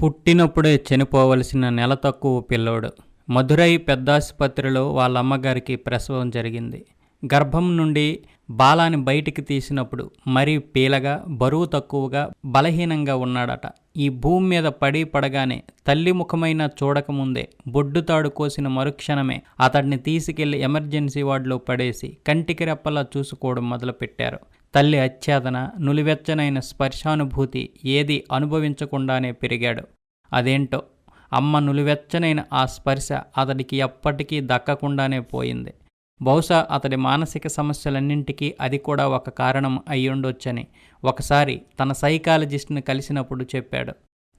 పుట్టినప్పుడే చనిపోవలసిన నెల తక్కువ పిల్లోడు. మధురై పెద్దాసుపత్రిలో వాళ్ళ అమ్మగారికి ప్రసవం జరిగింది. గర్భం నుండి బాలాన్ని బయటికి తీసినప్పుడు మరీ పీలగా బరువు తక్కువగా బలహీనంగా ఉన్నాడట. ఈ భూమి మీద పడి పడగానే తల్లి ముఖమైన చూడకముందే బొడ్డుతాడు కోసిన మరుక్షణమే అతడిని తీసుకెళ్ళి ఎమర్జెన్సీ వార్డులో పడేసి కంటికి రెప్పలా చూసుకోవడం మొదలుపెట్టారు. తల్లి అచ్ఛేదన నులివెచ్చనైన స్పర్శానుభూతి ఏది అనుభవించకుండానే పెరిగాడు. అదేంటో? అమ్మ నులివెచ్చనైన ఆ స్పర్శ అతడికి ఎప్పటికీ దక్కకుండానే పోయింది. బహుశా అతడి మానసిక సమస్యలన్నింటికీ అది కూడా ఒక కారణం అయ్యుండొచ్చని ఒకసారి తన సైకాలజిస్ట్ని కలిసినప్పుడు చెప్పాడు.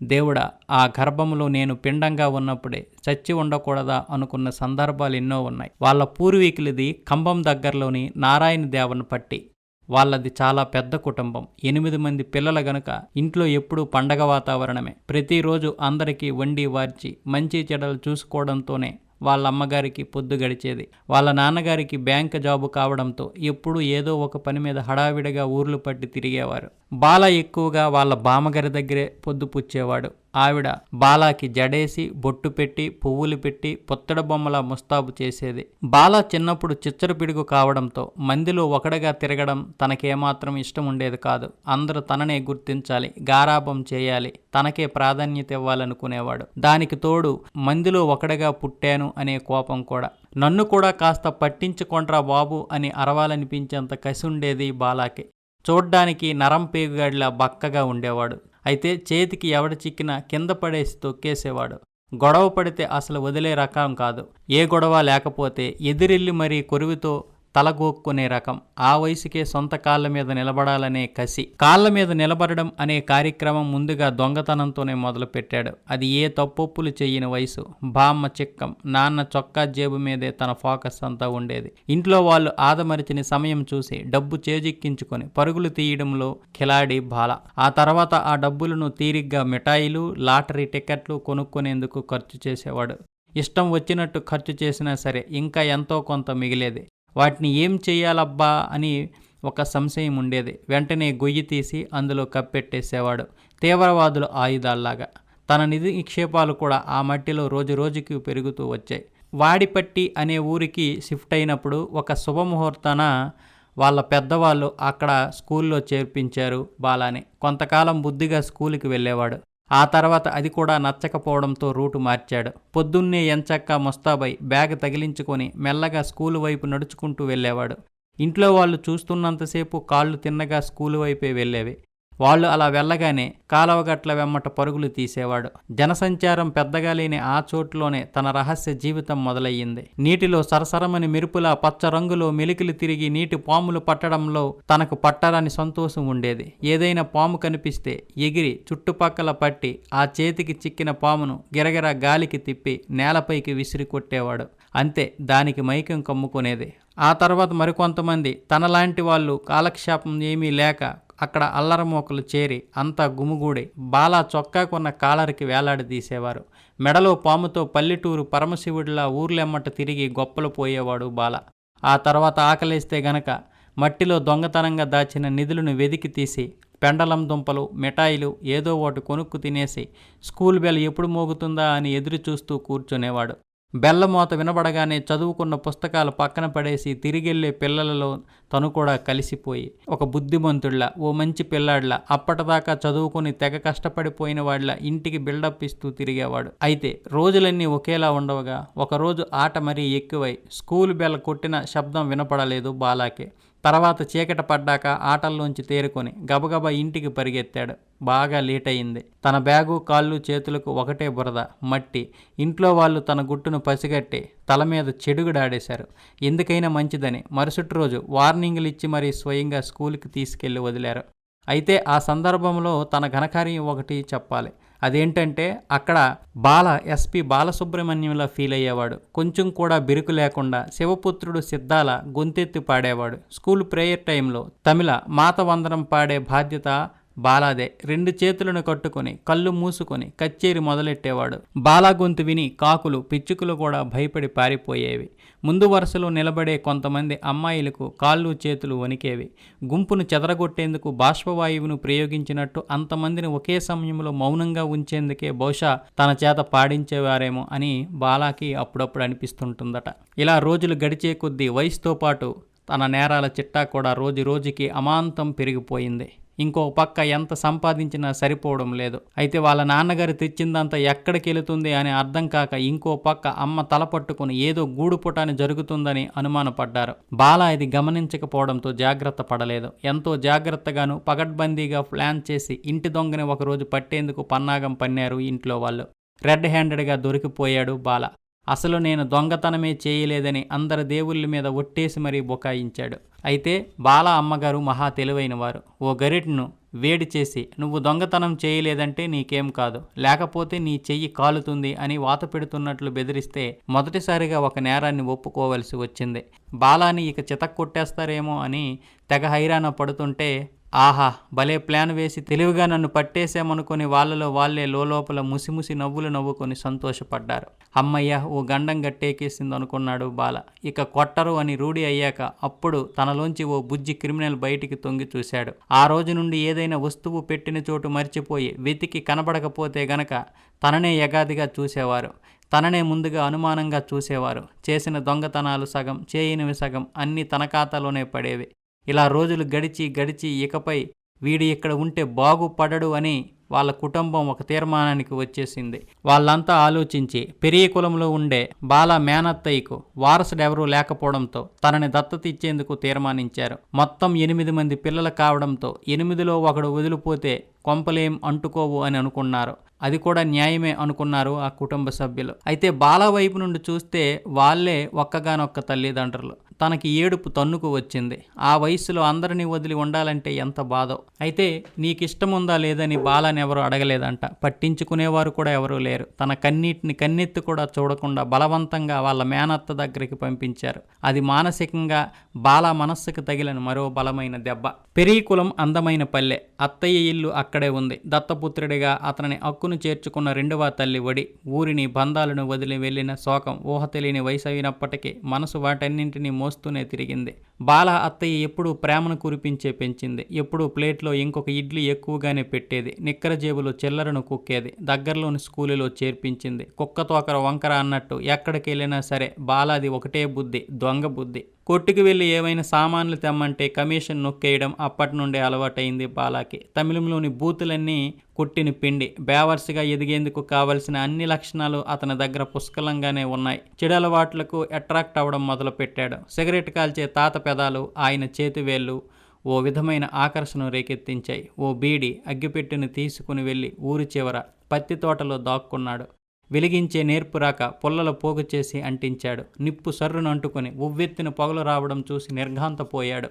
దేవుడా ఆ గర్భంలో నేను పిండంగా ఉన్నప్పుడే చచ్చి ఉండకూడదా అనుకున్న సందర్భాలు ఎన్నో ఉన్నాయి. వాళ్ళ పూర్వీకులది కంబం దగ్గరలోని నారాయణ దేవన్ పట్టి వాళ్ళది చాలా పెద్ద కుటుంబం. ఎనిమిది మంది పిల్లల గనుక ఇంట్లో ఎప్పుడూ పండగ వాతావరణమే. ప్రతిరోజు అందరికీ వండి వార్చి మంచి చెడలు చూసుకోవడంతోనే వాళ్ళ అమ్మగారికి పొద్దు గడిచేది. వాళ్ళ నాన్నగారికి బ్యాంక్ జాబు కావడంతో ఎప్పుడూ ఏదో ఒక పని మీద హడావిడిగా ఊర్లు పట్టి తిరిగేవారు. బాల ఎక్కువగా వాళ్ళ బామ్మగారి దగ్గరే పొద్దు పుచ్చేవాడు. ఆవిడ బాలాకి జడేసి బొట్టు పెట్టి పువ్వులు పెట్టి పొత్తడ బొమ్మల ముస్తాబు చేసేది. బాలా చిన్నప్పుడు చిచ్చరపిడుగు కావడంతో మందిలో ఒకడగా తిరగడం తనకేమాత్రం ఇష్టం ఉండేది కాదు. అందరూ తననే గుర్తించాలి గారాభం చేయాలి తనకే ప్రాధాన్యత ఇవ్వాలనుకునేవాడు. దానికి తోడు మందిలో ఒకడగా పుట్టాను అనే కోపం కూడా. నన్ను కూడా కాస్త పట్టించుకొండ్రా బాబు అని అరవాలనిపించేంత కసి ఉండేది బాలాకి. చూడ్డానికి నరం పేగుగాడిలా బక్కగా ఉండేవాడు. అయితే చేతికి ఎవడ చిక్కినా కింద పడేసి తొక్కేసేవాడు. గొడవ పడితే అసలు వదిలే రకం కాదు. ఏ గొడవ లేకపోతే ఎదురెల్లి మరీ కొరువితో తలగోక్కునే రకం. ఆ వయసుకే సొంత కాళ్ళ మీద నిలబడాలనే కసి. కాళ్ళ మీద నిలబడడం అనే కార్యక్రమం ముందుగా దొంగతనంతోనే మొదలుపెట్టాడు. అది ఏ తప్పొప్పులు చెయ్యని వయసు. బామ్మ చిక్కం. నాన్న చొక్కా జేబు మీదే తన ఫోకస్ అంతా ఉండేది. ఇంట్లో వాళ్ళు ఆదమరిచిన సమయం చూసి డబ్బు చేజిక్కించుకొని పరుగులు తీయడంలో ఖిలాడి బాల. ఆ తర్వాత ఆ డబ్బులను తీరిగ్గా మిఠాయిలు లాటరీ టికెట్లు కొనుక్కునేందుకు ఖర్చు చేసేవాడు. ఇష్టం వచ్చినట్టు ఖర్చు చేసినా సరే ఇంకా ఎంతో కొంత మిగిలేది. వాటిని ఏం చేయాలబ్బా అని ఒక సంశయం ఉండేది. వెంటనే గొయ్యి తీసి అందులో కప్పెట్టేసేవాడు. తీవ్రవాదుల ఆయుధాల్లాగా. తన నిధి నిక్షేపాలు కూడా ఆ మట్టిలో రోజు రోజుకి పెరుగుతూ వచ్చాయి. వాడిపట్టి అనే ఊరికి షిఫ్ట్ అయినప్పుడు ఒక శుభముహూర్తాన వాళ్ళ పెద్దవాళ్ళు అక్కడ స్కూల్లో చేర్పించారు బాలాని. కొంతకాలం బుద్ధిగా స్కూల్కి వెళ్ళేవాడు. ఆ తర్వాత అది కూడా నచ్చకపోవడంతో రూటు మార్చాడు. పొద్దున్నే ఎంచక్క ముస్తాబై బ్యాగ్ తగిలించుకొని మెల్లగా స్కూలు వైపు నడుచుకుంటూ వెళ్ళేవాడు. ఇంట్లో వాళ్ళు చూస్తున్నంతసేపు కాళ్ళు తిన్నగా స్కూలు వైపే వెళ్ళేవి. వాళ్ళు అలా వెళ్ళగానే కాలవగట్ల వెమ్మట పరుగులు తీసేవాడు. జనసంచారం పెద్దగా లేని ఆ చోట్లోనే తన రహస్య జీవితం మొదలయ్యింది. నీటిలో సరసరమని మెరుపులా పచ్చ రంగులో మెలికలు తిరిగి నీటి పాములు పట్టడంలో తనకు పట్టరాని సంతోషం ఉండేది. ఏదైనా పాము కనిపిస్తే ఎగిరి చుట్టుపక్కల పట్టి ఆ చేతికి చిక్కిన పామును గిరగిర గాలికి తిప్పి నేలపైకి విసిరి కొట్టేవాడు. అంతే దానికి మైకం కమ్ముకునేది. ఆ తర్వాత మరికొంతమంది తనలాంటి వాళ్ళు కాలక్షేపం ఏమీ లేక అక్కడ అల్లరమోకలు చేరి అంతా గుమిగూడి బాలా చొక్కాకున్న కాలరికి వేలాడదీసేవారు మెడలో పాముతో పల్లెటూరు పరమశివుడిలా ఊర్లెమ్మట తిరిగి గొప్పలు పోయేవాడు బాల. ఆ తర్వాత ఆకలేస్తే గనక మట్టిలో దొంగతనంగా దాచిన నిధులను వెదికి తీసి పెండలం దుంపలు మిఠాయిలు ఏదో ఒకటి కొనుక్కు తినేసి స్కూల్ బెల్ ఎప్పుడు మోగుతుందా అని ఎదురు చూస్తూ కూర్చునేవాడు. బెల్లమోత వినబడగానే చదువుకున్న పుస్తకాలు పక్కన పడేసి తిరిగెళ్ళే పిల్లలలో తను కూడా కలిసిపోయి ఒక బుద్ధిమంతుళ్ళ ఓ మంచి పిల్లాడ్లా అప్పటిదాకా చదువుకుని తెగ కష్టపడిపోయిన వాళ్ళ ఇంటికి బిల్డప్ ఇస్తూ తిరిగేవాడు. అయితే రోజులన్నీ ఒకేలా ఉండవుగా ఒకరోజు ఆట మరీ ఎక్కువై స్కూల్ బెల్ కొట్టిన శబ్దం వినపడలేదు బాలాకే. తర్వాత చీకట పడ్డాక ఆటల్లోంచి తేరుకొని గబగబా ఇంటికి పరిగెత్తాడు. బాగా లేట్ అయింది తన బ్యాగు కాళ్ళు చేతులకు ఒకటే బురద మట్టి. ఇంట్లో వాళ్ళు తన గుట్టును పసిగట్టి తల మీద చెడుగుడాడేశారు. ఎందుకైనా మంచిదని మరుసటి రోజు వార్నింగ్లు ఇచ్చి మరీ స్వయంగా స్కూల్కి తీసుకెళ్ళి వదిలారు. అయితే ఆ సందర్భంలో తన ఘనకార్యం ఒకటి చెప్పాలి. అదేంటంటే అక్కడ బాల ఎస్పి బాలసుబ్రహ్మణ్యంలా ఫీల్ అయ్యేవాడు కొంచెం కూడా బిరుకు లేకుండా శివపుత్రుడు సిద్ధాల గొంతెత్తి పాడేవాడు. స్కూల్ ప్రేయర్ టైంలో తమిళ మాత వందనం పాడే బాధ్యత బాలాదే రెండు చేతులను కట్టుకొని కళ్ళు మూసుకొని కచ్చేరి మొదలెట్టేవాడు. బాలా గొంతు విని కాకులు పిచ్చుకలు కూడా భయపడి పారిపోయేవి. ముందు వరుసలో నిలబడే కొంతమంది అమ్మాయిలకు కాళ్ళు చేతులు వణికేవి. గుంపును చెదరగొట్టేందుకు బాష్పవాయువును ప్రయోగించినట్టు అంతమందిని ఒకే సమయంలో మౌనంగా ఉంచేందుకే బహుశా తన చేత పాడించేవారేమో అని బాలాకి అప్పుడప్పుడు అనిపిస్తుంటుందట. ఇలా రోజులు గడిచే కొద్దీ వయసుతో పాటు తన నేరాల చిట్టా కూడా రోజు రోజుకి అమాంతం పెరిగిపోయింది. ఇంకో పక్క ఎంత సంపాదించినా సరిపోవడం లేదు. అయితే వాళ్ళ నాన్నగారు తెచ్చిందంతా ఎక్కడికి వెళుతుంది అని అర్థం కాక ఇంకో పక్క అమ్మ తల పట్టుకుని ఏదో గూడుపుటాన్ని జరుగుతుందని అనుమానపడ్డారు. బాల ఇది గమనించకపోవడంతో జాగ్రత్త పడలేదు. ఎంతో జాగ్రత్తగాను పగడ్బందీగా ప్లాన్ చేసి ఇంటి దొంగని ఒకరోజు పట్టేందుకు పన్నాగం పన్నారు ఇంట్లో వాళ్ళు. రెడ్ హ్యాండెడ్గా దొరికిపోయాడు బాల. అసలు నేను దొంగతనమే చేయలేదని అందరి దేవుళ్ళ మీద ఒట్టేసి మరీ బుకాయించాడు. అయితే బాల అమ్మగారు మహా తెలివైనవారు ఓ గరిటను వేడి చేసి నువ్వు దొంగతనం చేయలేదంటే నీకేం కాదు. లేకపోతే నీ చెయ్యి కాలుతుంది అని వాత పెడుతున్నట్లు బెదిరిస్తే మొదటిసారిగా ఒక నేరాన్ని ఒప్పుకోవలసి వచ్చింది. బాలాని ఇక చితక్కొట్టేస్తారేమో అని తెగ హైరాణ పడుతుంటే ఆహా భలే ప్లాన్ వేసి తెలివిగా నన్ను పట్టేశామనుకుని వాళ్ళలో వాళ్ళే లోపల ముసిముసి నవ్వులు నవ్వుకొని సంతోషపడ్డారు. అమ్మయ్య ఓ గండం గట్టేకేసింది అనుకున్నాడు బాల. ఇక కొట్టరు అని రూఢి అయ్యాక అప్పుడు తనలోంచి ఓ బుజ్జి క్రిమినల్ బయటికి తొంగి చూశాడు. ఆ రోజు నుండి ఏదైనా వస్తువు పెట్టిన చోటు మర్చిపోయి వెతికి కనబడకపోతే గనక తననే యగాదిగా చూసేవారు. తననే ముందుగా అనుమానంగా చూసేవారు. చేసిన దొంగతనాలు సగం చేయనివి సగం అన్నీ తన ఖాతాలోనే పడేవి. ఇలా రోజులు గడిచి గడిచి ఇకపై వీడు ఇక్కడ ఉంటే బాగుపడడు అని వాళ్ళ కుటుంబం ఒక తీర్మానానికి వచ్చేసింది. వాళ్ళంతా ఆలోచించి పెరియ కులంలో ఉండే బాల మేనత్తయ్యకు వారసుడెవరూ లేకపోవడంతో తనని దత్తత ఇచ్చేందుకు తీర్మానించారు. మొత్తం ఎనిమిది మంది పిల్లలు కావడంతో ఎనిమిదిలో ఒకడు వదిలిపోతే కొంపలేం అంటుకోవు అని అనుకున్నారు. అది కూడా న్యాయమే అనుకున్నారు ఆ కుటుంబ సభ్యులు. అయితే బాల వైపు నుండి చూస్తే వాళ్ళే ఒక్కగానొక్క తల్లిదండ్రులు. తనకి ఏడుపు తన్నుకు వచ్చింది. ఆ వయసులో అందరినీ వదిలి ఉండాలంటే ఎంత బాధో. అయితే నీకిష్టముందా లేదని బాలని ఎవరు అడగలేదంట. పట్టించుకునేవారు కూడా ఎవరూ లేరు. తన కన్నీటిని కన్నెత్తి కూడా చూడకుండా బలవంతంగా వాళ్ళ మేనత్త దగ్గరికి పంపించారు. అది మానసికంగా బాల మనస్సుకు తగిలిన మరో బలమైన దెబ్బ. పెరీకులం అందమైన పల్లె. అత్తయ్య ఇల్లు అక్కడే ఉంది. దత్తపుత్రుడిగా అతనిని అక్కును చేర్చుకున్న రెండవ తల్లి ఒడి. ఊరిని బంధాలను వదిలి వెళ్ళిన శోకం ఊహ తెలియని వయసు అయినప్పటికీ మనసు వాటన్నింటినీ మోస్తూనే తిరిగింది. బాల అత్తయ్య ఎప్పుడూ ప్రేమను కురిపించే పెంచింది. ఎప్పుడూ ప్లేట్లో ఇంకొక ఇడ్లీ ఎక్కువగానే పెట్టేది. నిక్కర జేబులో చిల్లరను కుక్కేది. దగ్గరలోని స్కూలులో చేర్పించింది. కుక్క తోకర వంకర అన్నట్టు ఎక్కడికి వెళ్ళినా సరే బాలాది ఒకటే బుద్ధి దొంగ బుద్ధి. కొట్టుకు వెళ్ళి ఏవైనా సామాన్లు తెమ్మంటే కమిషన్ నొక్కేయడం అప్పటి నుండే అలవాటైంది బాలాకి. తమిళంలోని బూతులన్నీ కొట్టిన పిండి. బేవర్స్గా ఎదిగేందుకు కావలసిన అన్ని లక్షణాలు అతని దగ్గర పుష్కలంగానే ఉన్నాయి. చెడలవాట్లకు అట్రాక్ట్ అవ్వడం మొదలుపెట్టాడు. సిగరెట్ కాల్చే తాత పెదాలు ఆయన చేతివేళ్ళు ఓ విధమైన ఆకర్షణ రేకెత్తించాయి. ఓ బీడి అగ్గిపెట్టెను తీసుకుని వెళ్ళి ఊరి చివర పత్తి తోటలో దాక్కున్నాడు. వెలిగించే నేర్పు రాక పుల్లల పోగు చేసి అంటించాడు. నిప్పు సర్రును అంటుకొని ఉవ్వెత్తిన పొగలు రావడం చూసి నిర్ఘాంతపోయాడు.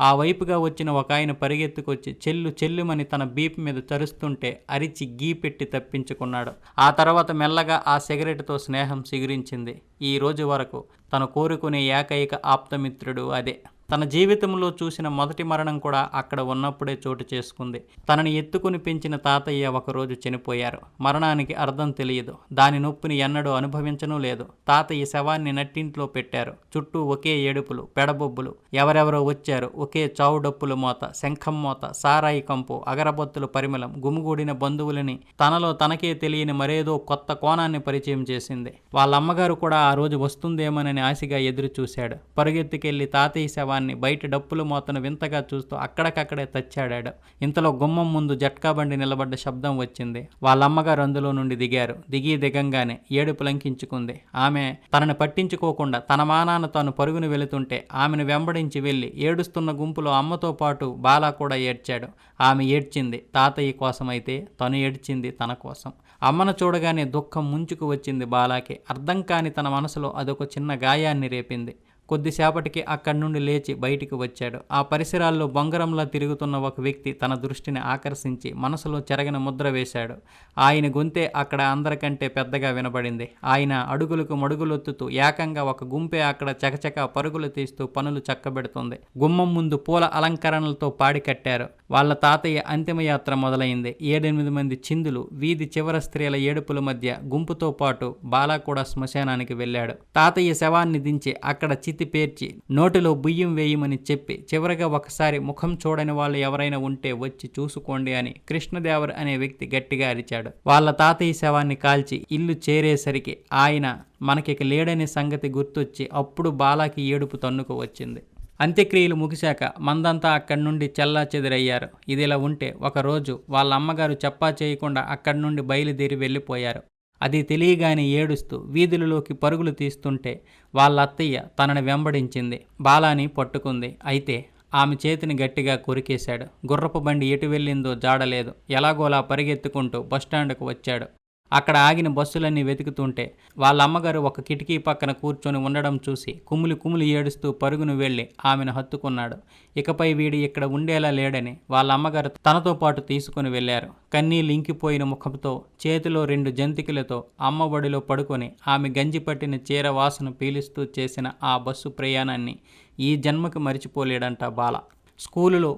ఆ వైపుగా వచ్చిన ఒక ఆయన పరిగెత్తుకొచ్చి చెల్లు చెల్లుమని తన బీప్ మీద తరుస్తుంటే అరిచి గీ పెట్టి తప్పించుకున్నాడు. ఆ తర్వాత మెల్లగా ఆ సిగరెట్తో స్నేహం సిగురించింది. ఈ రోజు వరకు తను కోరుకునే ఏకైక ఆప్తమిత్రుడు అదే. తన జీవితంలో చూసిన మొదటి మరణం కూడా అక్కడ ఉన్నప్పుడే చోటు చేసుకుంది. తనని ఎత్తుకుని పెంచిన తాతయ్య ఒకరోజు చనిపోయారు. మరణానికి అర్థం తెలియదు. దాని నొప్పిని ఎన్నడూ అనుభవించనూ లేదు. తాతయ్య శవాన్ని నట్టింట్లో పెట్టారు. చుట్టూ ఒకే ఏడుపులు పెడబొబ్బులు. ఎవరెవరో వచ్చారు. ఒకే చావు డప్పులు మోత శంఖం మోత సారాయి కంపు అగరబత్తుల పరిమళం గుమిగూడిన బంధువులని తనలో తనకే తెలియని మరేదో కొత్త కోణాన్ని పరిచయం చేసింది. వాళ్ళ అమ్మగారు కూడా ఆ రోజు వస్తుందేమోనని ఆశగా ఎదురు చూశాడు పరుగెత్తుకెళ్ళి తాతయ్య శవాన్ని బయట డప్పులు మోతను వింతగా చూస్తూ అక్కడికక్కడే తచ్చాడాడు. ఇంతలో గుమ్మం ముందు జట్కా బండి నిలబడ్డ శబ్దం వచ్చింది. వాళ్ళమ్మగారు అందులో నుండి దిగారు. దిగి దిగంగానే ఏడుపు లంకించుకుంది. ఆమె తనని పట్టించుకోకుండా తన మానాన తాను పరుగును వెళుతుంటే ఆమెను వెంబడించి వెళ్ళి ఏడుస్తున్న గుంపులో అమ్మతో పాటు బాలా కూడా ఏడ్చాడు. ఆమె ఏడ్చింది తాతయ్య కోసమైతే తను ఏడ్చింది తన కోసం. అమ్మను చూడగానే దుఃఖం ముంచుకు వచ్చింది బాలాకి. అర్థం కాని తన మనసులో అదొక చిన్న గాయాన్ని రేపింది. కొద్దిసేపటికి అక్కడి నుండి లేచి బయటికి వచ్చాడు. ఆ పరిసరాల్లో బొంగరంలా తిరుగుతున్న ఒక వ్యక్తి తన దృష్టిని ఆకర్షించి మనసులో చెరగని ముద్ర వేశాడు. ఆయన గొంతే అక్కడ అందరికంటే పెద్దగా వినబడింది. ఆయన అడుగులకు మడుగులొత్తుతూ ఏకంగా ఒక గుంపే అక్కడ చకచక పరుగులు తీస్తూ పనులు చక్కబెడుతుంది. గుమ్మం ముందు పూల అలంకరణలతో పాడి కట్టారు. వాళ్ళ తాతయ్య అంతిమయాత్ర మొదలైంది. ఏడెనిమిది మంది చిందులు వీధి చివర స్త్రీల ఏడుపుల మధ్య గుంపుతో పాటు బాలా కూడా శ్మశానానికి వెళ్ళాడు. తాతయ్య శవాన్ని దించి అక్కడ చితి పేర్చి నోటిలో బియ్యం వేయమని చెప్పి చివరగా ఒకసారి ముఖం చూడని వాళ్ళు ఎవరైనా ఉంటే వచ్చి చూసుకోండి అని కృష్ణదేవర్ అనే వ్యక్తి గట్టిగా అరిచాడు. వాళ్ళ తాతయ్య శవాన్ని కాల్చి ఇల్లు చేరేసరికి ఆయన మనకిక లేడనే సంగతి గుర్తొచ్చి అప్పుడు బాలాకి ఏడుపు తన్నుకు వచ్చింది. అంత్యక్రియలు ముగిశాక మందంతా అక్కడి నుండి చెల్లా చెదిరయ్యారు. ఇదిలా ఉంటే ఒకరోజు వాళ్ళ అమ్మగారు చెప్పా చేయకుండా అక్కడి నుండి బయలుదేరి వెళ్ళిపోయారు. అది తెలియగానే ఏడుస్తూ వీధులలోకి పరుగులు తీస్తుంటే వాళ్ళ అత్తయ్య తనని వెంబడించింది. బాలాని పట్టుకుంది. అయితే ఆమె చేతిని గట్టిగా కొరికేశాడు. గుర్రపు బండి ఎటు వెళ్ళిందో జాడలేదు. ఎలాగోలా పరిగెత్తుకుంటూ బస్టాండ్కు వచ్చాడు. అక్కడ ఆగిన బస్సులన్నీ వెతుకుతుంటే వాళ్ళ అమ్మగారు ఒక కిటికీ పక్కన కూర్చొని ఉండడం చూసి కుమ్ములు కుములి ఏడుస్తూ పరుగును వెళ్ళి ఆమెను హత్తుకున్నాడు. ఇకపై వీడి ఇక్కడ ఉండేలా లేడని వాళ్ళ అమ్మగారు తనతో పాటు తీసుకుని వెళ్ళారు. కన్నీళ్ళు ఇంకిపోయిన ముఖంతో చేతిలో రెండు జంతికలతో అమ్మఒడిలో పడుకొని ఆమె గంజి పట్టిన చీర వాసన పీలుస్తూ చేసిన ఆ బస్సు ప్రయాణాన్ని ఈ జన్మకి మరిచిపోలేడంట బాల. స్కూలులో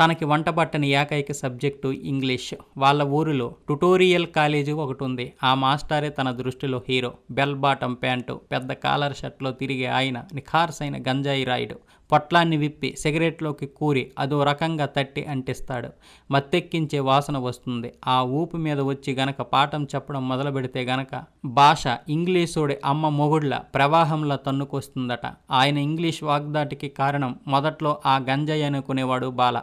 తనకి వంట పట్టని ఏకైక సబ్జెక్టు ఇంగ్లీష్. వాళ్ళ ఊరిలో ట్యుటోరియల్ కాలేజీ ఒకటి ఉంది ఆ మాస్టారే తన దృష్టిలో హీరో. బెల్ బాటం ప్యాంటు పెద్ద కాలర్ షర్ట్లో తిరిగే ఆయన నిఖార్సైన గంజాయి రాయుడు. పొట్లాన్ని విప్పి సిగరెట్లోకి కూరి అదో రకంగా తట్టి అంటిస్తాడు. మత్తెక్కించే వాసన వస్తుంది. ఆ ఊపు మీద వచ్చి గనక పాఠం చెప్పడం మొదలు పెడితే గనక భాష ఇంగ్లీషోడి అమ్మ మొగుళ్ళ ప్రవాహంలా తన్నుకొస్తుందట. ఆయన ఇంగ్లీష్ వాగ్దాటికి కారణం మొదట్లో ఆ గంజాయి అనుకునేవాడు బాల.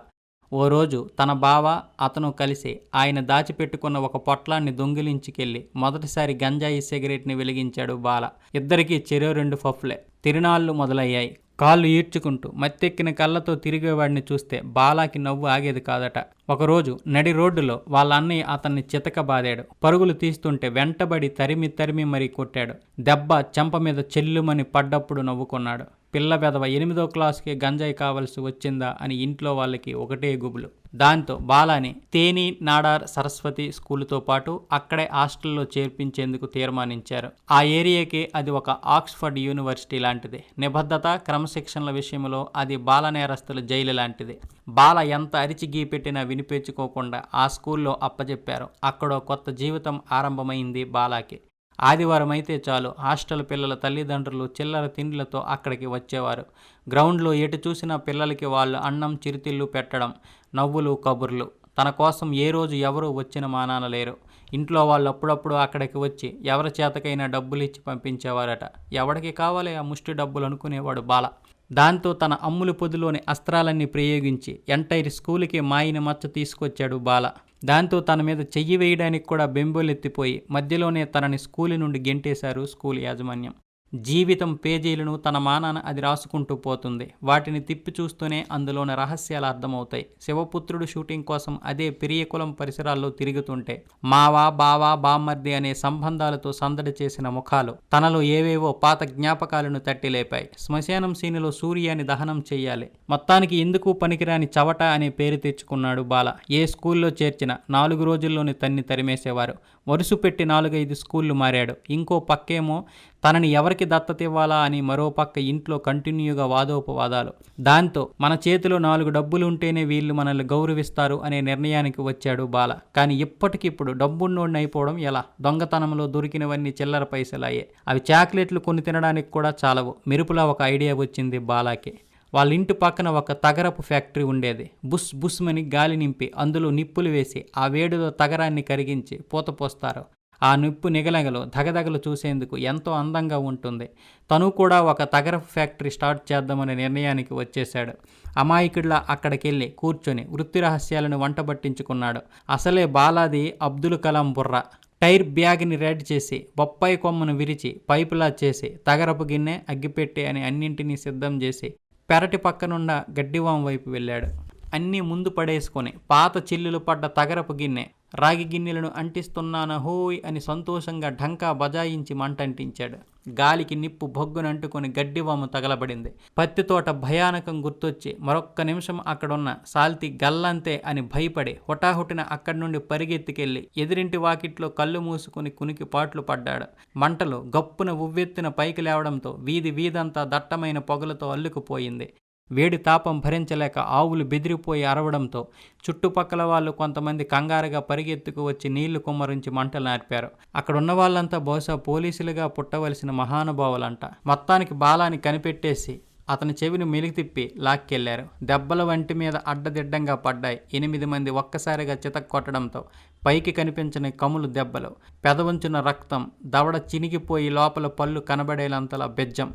ఓ రోజు తన బావ అతను కలిసి ఆయన దాచిపెట్టుకున్న ఒక పొట్లాన్ని దొంగిలించుకెళ్ళి మొదటిసారి గంజాయి సిగరెట్ని వెలిగించాడు బాల. ఇద్దరికీ చెరో రెండు ఫఫ్లే తిరునాళ్ళు మొదలయ్యాయి. కాళ్ళు ఈడ్చుకుంటూ మత్తెక్కిన కళ్ళతో తిరిగేవాడిని చూస్తే బాలాకి నవ్వు ఆగేది కాదట. ఒకరోజు నడి రోడ్డులో వాళ్ళ అన్నయ్య అతన్ని చితకబాదాడు పరుగులు తీస్తుంటే వెంటబడి తరిమి తరిమి మరీ కొట్టాడు. దెబ్బ చెంప మీద చెల్లుమని పడ్డప్పుడు నవ్వుకున్నాడు. పిల్ల బెదవ ఎనిమిదో క్లాస్కి గంజాయి కావలసి వచ్చిందా అని ఇంట్లో వాళ్ళకి ఒకటే గుబులు. దాంతో బాలాని తేని నాడార్ సరస్వతి స్కూలుతో పాటు అక్కడే హాస్టల్లో చేర్పించేందుకు తీర్మానించారు. ఆ ఏరియాకి అది ఒక ఆక్స్ఫర్డ్ యూనివర్సిటీ లాంటిది. నిబద్ధత క్రమశిక్షణల విషయంలో అది బాల నేరస్తుల జైలు లాంటిది. బాల ఎంత అరిచి గీపెట్టినా వినిపించుకోకుండా ఆ స్కూల్లో అప్పచెప్పారు అక్కడో కొత్త జీవితం ఆరంభమైంది బాలాకి. ఆదివారం అయితే చాలు హాస్టల్ పిల్లల తల్లిదండ్రులు చిల్లర తిండ్లతో అక్కడికి వచ్చేవారు. గ్రౌండ్లో ఎటు చూసినా పిల్లలకి వాళ్ళు అన్నం చిరుతిళ్ళు పెట్టడం నవ్వులు కబుర్లు. తన కోసం ఏ రోజు ఎవరు వచ్చిన మానాన లేరు. ఇంట్లో వాళ్ళు అప్పుడప్పుడు అక్కడికి వచ్చి ఎవరి చేతకైనా డబ్బులు ఇచ్చి పంపించేవారట. ఎవడికి కావాలి ఆ ముష్టి డబ్బులు అనుకునేవాడు బాల. దాంతో తన అమ్ములు పొదిలోని అస్త్రాలన్నీ ప్రయోగించి ఎంటైర్ స్కూల్కి మాయిన మచ్చ తీసుకొచ్చాడు బాల. దాంతో తన మీద చెయ్యి వేయడానికి కూడా బెంబోలెత్తిపోయి మధ్యలోనే తనని స్కూలు నుండి గెంటేశారు స్కూల్ యాజమాన్యం. జీవితం పేజీలను తన మానాన అది రాసుకుంటూ పోతుంది. వాటిని తిప్పి చూస్తూనే అందులోని రహస్యాలు అర్థమవుతాయి. శివపుత్రుడు షూటింగ్ కోసం అదే పెరియకులం పరిసరాల్లో తిరుగుతుంటే మావా బావా బామ్మర్ది అనే సంబంధాలతో సందడి చేసిన ముఖాలు తనలో ఏవేవో పాత జ్ఞాపకాలను తట్టి లేపాయి. శ్మశానం సీనులో సూర్యాన్ని దహనం చేయాలి మొత్తానికి ఎందుకు పనికిరాని చవట అనే పేరు తెచ్చుకున్నాడు బాల. ఏ స్కూల్లో చేర్చిన నాలుగు రోజుల్లోనే తన్ని తరిమేసేవారు. వరుసు పెట్టి నాలుగైదు స్కూళ్ళు మారాడు. ఇంకో పక్కేమో తనని ఎవరికి దత్తత ఇవ్వాలా అని మరో పక్క ఇంట్లో కంటిన్యూగా వాదోపవాదాలు. దాంతో మన చేతిలో నాలుగు డబ్బులు ఉంటేనే వీళ్ళు మనల్ని గౌరవిస్తారు అనే నిర్ణయానికి వచ్చాడు బాల. కానీ ఇప్పటికిప్పుడు డబ్బున్నోడిని అయిపోవడం ఎలా? దొంగతనంలో దొరికినవన్నీ చిల్లర పైసలయ్యే అవి చాక్లెట్లు కొని తినడానికి కూడా చాలవు. మెరుపులా ఒక ఐడియా వచ్చింది బాలాకి. వాళ్ళ ఇంటి పక్కన ఒక తగరపు ఫ్యాక్టరీ ఉండేది. బుస్ బుస్మని గాలి నింపి అందులో నిప్పులు వేసి ఆ వేడిలో తగరాన్ని కరిగించి పూత పోస్తారు. ఆ నిప్పు నిగలగలు ధగధగలు చూసేందుకు ఎంతో అందంగా ఉంటుంది. తను కూడా ఒక తగరపు ఫ్యాక్టరీ స్టార్ట్ చేద్దామనే నిర్ణయానికి వచ్చేశాడు. అమాయకుడిలా అక్కడికెళ్ళి కూర్చొని వృత్తి రహస్యాలను వంటబట్టించుకున్నాడు అసలే బాలాది అబ్దుల్ కలాం బుర్ర. టైర్ బ్యాగ్ని రెడీ చేసి బొప్పాయి కొమ్మను విరిచి పైపులా చేసి తగరపు గిన్నె అగ్గిపెట్టె అని అన్నింటినీ సిద్ధం చేసి పెరటి పక్కనున్న గడ్డివాం వైపు వెళ్ళాడు. అన్నీ ముందు పడేసుకొని పాత చిల్లులు పడ్డ తగరపు గిన్నె రాగి గిన్నెలను అంటిస్తున్నానహోయ్ అని సంతోషంగా ఢంకా బజాయించి మంటంటించాడు. గాలికి నిప్పు బొగ్గునంటుకొని గడ్డివాము తగలబడింది. పత్తి తోట భయానకం గుర్తొచ్చి మరొక్క నిమిషం అక్కడున్న సాల్తి గల్లంతే అని భయపడి హుటాహుటిన అక్కడి నుండి పరిగెత్తికెళ్ళి ఎదిరింటి వాకిట్లో కళ్ళు మూసుకుని కునికి పాట్లు పడ్డాడు. మంటలు గప్పున ఉవ్వెత్తిన పైకి లేవడంతో వీధి వీధంతా దట్టమైన పొగలతో అల్లుకుపోయింది. వేడి తాపం భరించలేక ఆవులు బెదిరిపోయి అరవడంతో చుట్టుపక్కల వాళ్ళు కొంతమంది కంగారుగా పరిగెత్తుకు వచ్చి నీళ్ళు కుమ్మరించి మంటలు నార్పారు. అక్కడ ఉన్న వాళ్ళంతా బహుశా పోలీసులుగా పుట్టవలసిన మహానుభావులంట. మొత్తానికి బాలాని కనిపెట్టేసి అతని చెవిని మెలికి తిప్పి లాక్కెళ్ళారు. దెబ్బల వంటి మీద అడ్డదిడ్డంగా పడ్డాయి. ఎనిమిది మంది ఒక్కసారిగా చితక్ కొట్టడంతో పైకి కనిపించని కములు దెబ్బలు. పెదవంచిన రక్తం దవడ చినిగిపోయి లోపల పళ్ళు కనబడేలంతలా బెజ్జం.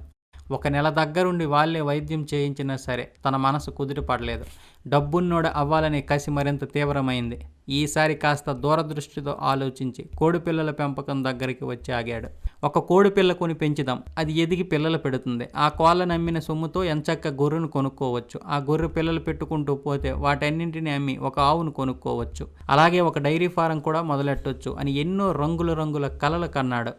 ఒక నెల దగ్గరుండి వాళ్ళే వైద్యం చేయించినా సరే తన మనసు కుదిరిపడలేదు డబ్బున్నోడ అవ్వాలనే కసి మరింత తీవ్రమైంది. ఈసారి కాస్త దూరదృష్టితో ఆలోచించి కోడిపిల్లల పెంపకం దగ్గరికి వచ్చి ఆగాడు. ఒక కోడిపిల్ల కొని పెంచుదాం. అది ఎదిగి పిల్లలు పెడుతుంది. ఆ కోళ్ళ నమ్మిన సొమ్ముతో ఎంచక్క గొర్రెను కొనుక్కోవచ్చు. ఆ గొర్రె పిల్లలు పెట్టుకుంటూ పోతే వాటన్నింటిని అమ్మి ఒక ఆవును కొనుక్కోవచ్చు. అలాగే ఒక డైరీ ఫారం కూడా మొదలెట్టొచ్చు అని ఎన్నో రంగుల రంగుల కలలు కన్నాడు.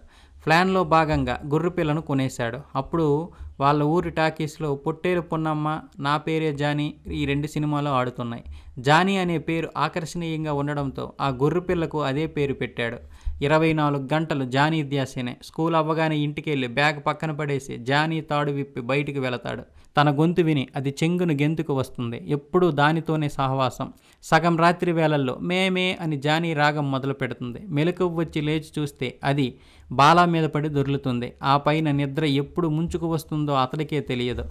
ప్లాన్లో భాగంగా గుర్రపిల్లను కొనేశాడు. అప్పుడు వాళ్ళ ఊరి టాకీస్లో పొట్టేరు పొన్నమ్మ నా పేరే జానీ ఈ రెండు సినిమాలు ఆడుతున్నాయి. జానీ అనే పేరు ఆకర్షణీయంగా ఉండడంతో ఆ గొర్రెపిల్లకు అదే పేరు పెట్టాడు. ఇరవై నాలుగు గంటలు జానీ ధ్యాసేనే స్కూల్ అవ్వగానే ఇంటికి వెళ్ళి బ్యాగ్ పక్కన పడేసి జానీ తాడు విప్పి బయటికి వెళతాడు. తన గొంతు విని అది చెంగును గెంతుకు వస్తుంది. ఎప్పుడూ దానితోనే సహవాసం. సగం రాత్రి వేళల్లో మేమే అని జానీ రాగం మొదలు పెడుతుంది. మెలకువ వచ్చి లేచి చూస్తే అది బాలా మీద పడి దొర్లుతుంది. ఆ పైన నిద్ర ఎప్పుడు ముంచుకు వస్తుందో అతడికే తెలియదు.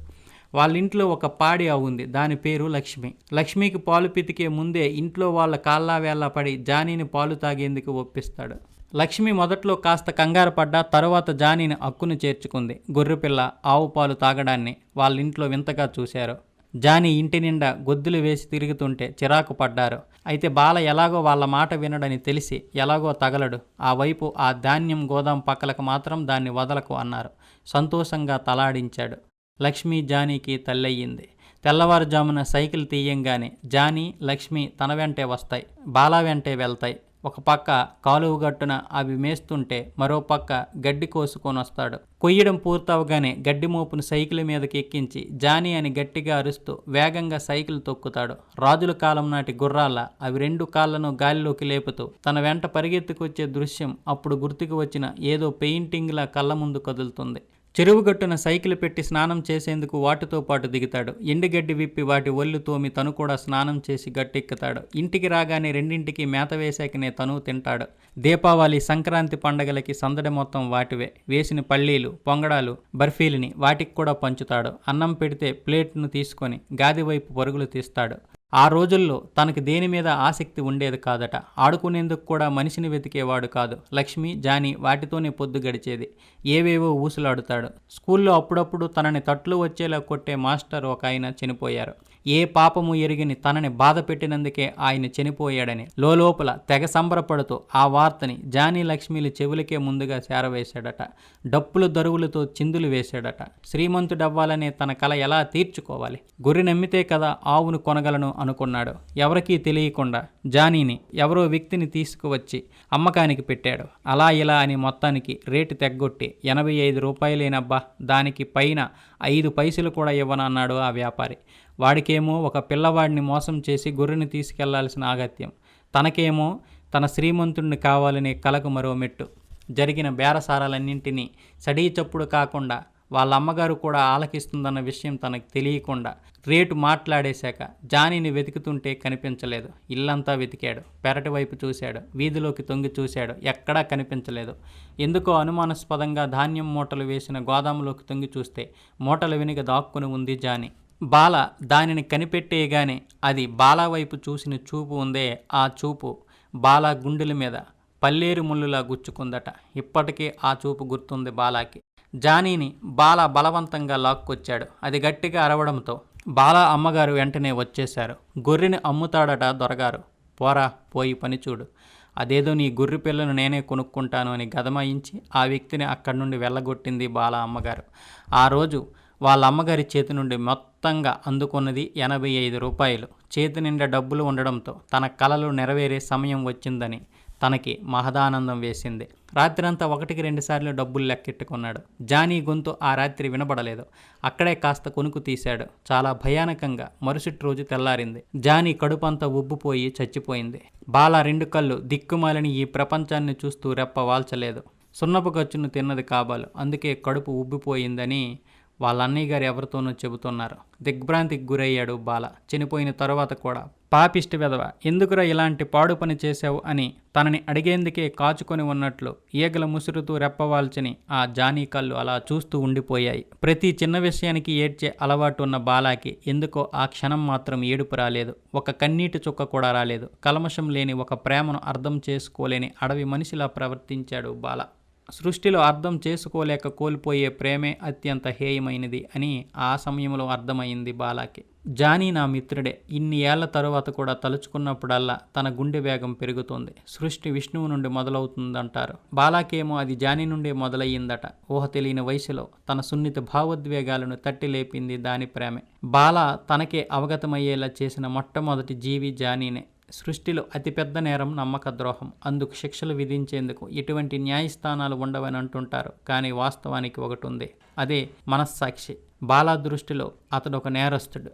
వాళ్ళ ఇంట్లో ఒక పాడి ఆవు ఉంది. దాని పేరు లక్ష్మి. లక్ష్మికి పాలు పితికే ముందే ఇంట్లో వాళ్ళ కాళ్ళా వేళ్ళ పడి జానీని పాలు తాగేందుకు ఒప్పిస్తాడు. లక్ష్మి మొదట్లో కాస్త కంగారు పడ్డా తరువాత జానీని అక్కును చేర్చుకుంది. గొర్రెపిల్ల ఆవు పాలు తాగడాన్ని వాళ్ళ ఇంట్లో వింతగా చూశారు. జానీ ఇంటి నిండా గొద్దులు వేసి తిరుగుతుంటే చిరాకు పడ్డారు. అయితే బాల ఎలాగో వాళ్ళ మాట వినడని తెలిసి ఎలాగో తగలడు. ఆ వైపు ఆ ధాన్యం గోదాం పక్కలకు మాత్రం దాన్ని వదలకు అన్నారు. సంతోషంగా తలాడించాడు. లక్ష్మి జానీకి తల్లయ్యింది. తెల్లవారుజామున సైకిల్ తీయంగానే జానీ లక్ష్మి తన వెంటే వస్తాయి. బాల వెంటే వెళ్తాయి. ఒక పక్క కాలువ గట్టున అవి మేస్తుంటే మరో పక్క గడ్డి కోసుకొని వస్తాడు. కొయ్యడం పూర్తవగానే గడ్డి మోపును సైకిల్ మీదకి ఎక్కించి జానీ అని గట్టిగా అరుస్తూ వేగంగా సైకిల్ తొక్కుతాడు. రాజుల కాలం నాటి గుర్రాల అవి రెండు కాళ్ళను గాలిలోకి లేపుతూ తన వెంట పరిగెత్తుకొచ్చే దృశ్యం అప్పుడు గుర్తుకు వచ్చిన ఏదో పెయింటింగ్లా కళ్ళ ముందు కదులుతుంది. చెరువుగట్టున సైకిల్ పెట్టి స్నానం చేసేందుకు వాటితో పాటు దిగుతాడు. ఎండుగడ్డి విప్పి వాటి ఒళ్ళు తోమి తను కూడా స్నానం చేసి గట్టెక్కుతాడు. ఇంటికి రాగానే రెండింటికి మేత వేసాకనే తను తింటాడు. దీపావళి సంక్రాంతి పండగలకి సందడి మొత్తం వాటివే. వేసిన పల్లీలు పొంగడాలు బర్ఫీలని వాటికి కూడా పంచుతాడు. అన్నం పెడితే ప్లేట్ను తీసుకొని గాది వైపు పరుగులు తీస్తాడు. ఆ రోజుల్లో తనకి దేని మీద ఆసక్తి ఉండేది కాదట. ఆడుకునేందుకు కూడా మనిషిని వెతికేవాడు కాదు. లక్ష్మి జానీ వాటితోనే పొద్దు గడిచేది. ఏవేవో ఊసులాడుతాడు. స్కూల్లో అప్పుడప్పుడు తనని తట్లు వచ్చేలా కొట్టే మాస్టర్ ఒక ఆయన చనిపోయారు. ఏ పాపము ఎరిగిని తనని బాధ పెట్టినందుకే ఆయన చనిపోయాడని. లోపల తెగ సంబరపడుతూ ఆ వార్తని జానీ లక్ష్మీలు చెవులకే ముందుగా చేరవేశాడట. డప్పులు దరువులతో చిందులు వేశాడట. శ్రీమంతుడవ్వాలనే తన కల ఎలా తీర్చుకోవాలి? గొర్రె నమ్మితే కదా ఆవును కొనగలను అనుకున్నాడు. ఎవరికీ తెలియకుండా జానీని ఎవరో వ్యక్తిని తీసుకువచ్చి అమ్మకానికి పెట్టాడు. అలా ఇలా అని మొత్తానికి రేటు తెగ్గొట్టి ఎనభై ఐదు రూపాయలేనబ్బా దానికి పైన ఐదు పైసలు కూడా ఇవ్వనన్నాడు ఆ వ్యాపారి. వాడికేమో ఒక పిల్లవాడిని మోసం చేసి గొర్రెని తీసుకెళ్ళాల్సిన ఆగత్యం. తనకేమో తన శ్రీమంతుణ్ణి కావాలనే కలకు మరో మెట్టు. జరిగిన బేరసారాలన్నింటినీ సడీ చప్పుడు కాకుండా వాళ్ళ అమ్మగారు కూడా ఆలకిస్తుందన్న విషయం తనకు తెలియకుండా రేటు మాట్లాడేశాక జానీని వెతుకుతుంటే కనిపించలేదు. ఇల్లంతా వెతికాడు. పెరటి వైపు చూశాడు. వీధిలోకి తొంగి చూశాడు. ఎక్కడా కనిపించలేదు. ఎందుకో అనుమానాస్పదంగా ధాన్యం మూటలు వేసిన గోదాములోకి తొంగి చూస్తే మూటలు వెనుక దాక్కుని ఉంది జానీ. బాల దానిని కనిపెట్టేయగానే అది బాల వైపు చూసిన చూపు ఉందే ఆ చూపు బాల గుండెల మీద పల్లేరు ముళ్ళులా గుచ్చుకుందట. ఇప్పటికీ ఆ చూపు గుర్తుంది బాలాకి. జానీని బాల బలవంతంగా లాక్కొచ్చాడు. అది గట్టిగా అరవడంతో బాల అమ్మగారు వెంటనే వచ్చేశారు. గొర్రెని అమ్ముతాడట దొరగారు. పోరా పోయి పని చూడు. అదేదో నీ గొర్రె పిల్లను నేనే కొనుక్కుంటాను అని గదమాయించి ఆ వ్యక్తిని అక్కడి నుండి వెళ్ళగొట్టింది బాల అమ్మగారు. ఆ రోజు వాళ్ళ అమ్మగారి చేతి నుండి మొత్తంగా అందుకున్నది ఎనభై ఐదు రూపాయలు. చేతి నిండా డబ్బులు ఉండడంతో తన కలలు నెరవేరే సమయం వచ్చిందని తనకి మహదానందం వేసింది. రాత్రంతా ఒకటికి రెండుసార్లు డబ్బులు లెక్కెట్టుకున్నాడు. జానీ గొంతు ఆ రాత్రి వినబడలేదు. అక్కడే కాస్త కొనుకు తీశాడు. చాలా భయానకంగా మరుసటి రోజు తెల్లారింది. జానీ కడుపంతా ఉబ్బిపోయి చచ్చిపోయింది. బాల రెండు కళ్ళు దిక్కుమాలని ఈ ప్రపంచాన్ని చూస్తూ రెప్ప వాల్చలేదు. సున్నపు ఖర్చును తిన్నది కాబాలు. అందుకే కడుపు ఉబ్బిపోయిందని వాళ్ళ అన్నయ్య గారు ఎవరితోనో చెబుతున్నారు. దిగ్భ్రాంతికి గురయ్యాడు బాల. చనిపోయిన తరువాత కూడా పాపిష్టి వెధవ ఎందుకురా ఇలాంటి పాడు పని చేశావు? అని తనని అడిగేందుకే కాచుకొని ఉన్నట్లు ఈగల ముసురుతూ రెప్పవాల్చని ఆ జానీ కళ్ళు అలా చూస్తూ ఉండిపోయాయి. ప్రతి చిన్న విషయానికి ఏడ్చే అలవాటు ఉన్న బాలాకి ఎందుకో ఆ క్షణం మాత్రం ఏడుపు రాలేదు. ఒక కన్నీటి చుక్క కూడా రాలేదు. కల్మషం లేని ఒక ప్రేమను అర్థం చేసుకోలేని అడవి మనిషిలా ప్రవర్తించాడు బాల. సృష్టిలో అర్థం చేసుకోలేక కోల్పోయే ప్రేమే అత్యంత హేయమైనది అని ఆ సమయంలో అర్థమైంది బాలాకి. జానీ నా మిత్రుడే ఇన్ని ఏళ్ళ తరువాత కూడా తలుచుకున్నప్పుడల్లా తన గుండె వేగం పెరుగుతుంది. సృష్టి విష్ణువు నుండి మొదలవుతుందంటారు. బాలాకేమో అది జానీ నుండే మొదలయ్యిందట. ఊహ తెలియని వయసులో తన సున్నిత భావోద్వేగాలను తట్టి లేపింది దాని ప్రేమే. బాల తనకే అవగతమయ్యేలా చేసిన మొట్టమొదటి జీవి జానీనే. సృష్టిలో అతిపెద్ద నేరం నమ్మక ద్రోహం. అందుకు శిక్షలు విధించేందుకు ఎటువంటి న్యాయస్థానాలు ఉండవని అంటుంటారు కానీ వాస్తవానికి ఒకటి ఉంది. అదే మనస్సాక్షి. బాలా దృష్టిలో అతడు ఒక నేరస్తుడు.